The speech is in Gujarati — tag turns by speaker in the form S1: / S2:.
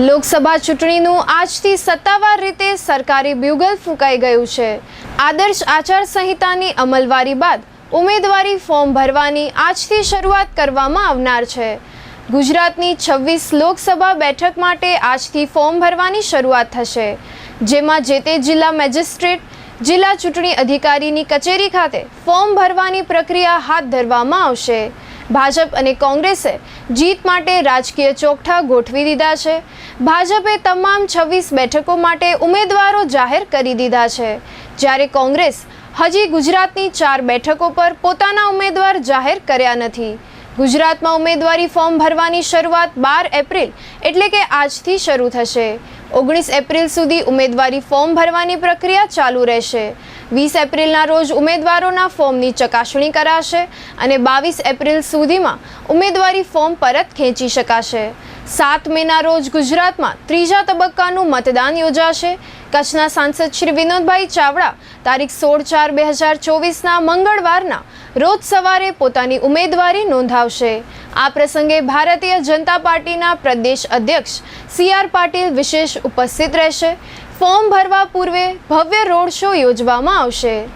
S1: લોકસભા ચૂંટણીનું આજથી સત્તાવાર રીતે સરકારી બ્યુગલ ફૂંકાઈ ગયું છે. આદર્શ આચાર સંહિતાની અમલવારી બાદ ઉમેદવારી ફોર્મ ભરવાની આજથી શરૂઆત કરવામાં આવનાર છે. ગુજરાતની છવ્વીસ લોકસભા બેઠક માટે આજથી ફોર્મ ભરવાની શરૂઆત થશે. જેમાં જે તે જિલ્લા મેજિસ્ટ્રેટ, જિલ્લા ચૂંટણી અધિકારીની કચેરી ખાતે ફોર્મ ભરવાની પ્રક્રિયા હાથ ધરવામાં આવશે. ભાજપ અને કોંગ્રેસે જીત માટે રાજકીય ચોકઠા ગોઠવી દીધા છે. ભાજપે તમામ છવ્વીસ બેઠકો માટે ઉમેદવારો જાહેર કરી દીધા છે. જ્યારે કોંગ્રેસ હજી ગુજરાતની ચાર બેઠકો પર પોતાના ઉમેદવાર જાહેર કર્યા નથી. ગુજરાતમાં ઉમેદવારી ફોર્મ ભરવાની શરૂઆત બાર એપ્રિલ એટલે કે આજથી શરૂ થશે. ઓગણીસ એપ્રિલ સુધી ઉમેદવારી ફોર્મ ભરવાની પ્રક્રિયા ચાલુ રહેશે. વીસ એપ્રિલના રોજ ઉમેદવારોના ફોર્મની ચકાસણી કરાશે અને બાવીસ એપ્રિલ સુધીમાં ઉમેદવારી ફોર્મ પરત ખેંચી શકાશે. સાત મેના રોજ ગુજરાતમાં ત્રીજા તબક્કાનું મતદાન યોજાશે. કચ્છના સાંસદ શ્રી વિનોદભાઈ ચાવડા તારીખ સોળ ચાર બે હજાર ચોવીસના મંગળવારના રોજ સવારે પોતાની ઉમેદવારી નોંધાવશે. આ પ્રસંગે ભારતીય જનતા પાર્ટીના પ્રદેશ અધ્યક્ષ સી આર પાટીલ વિશેષ ઉપસ્થિત રહેશે. ફોર્મ ભરવા પૂર્વે ભવ્ય રોડ શો યોજવામાં આવશે.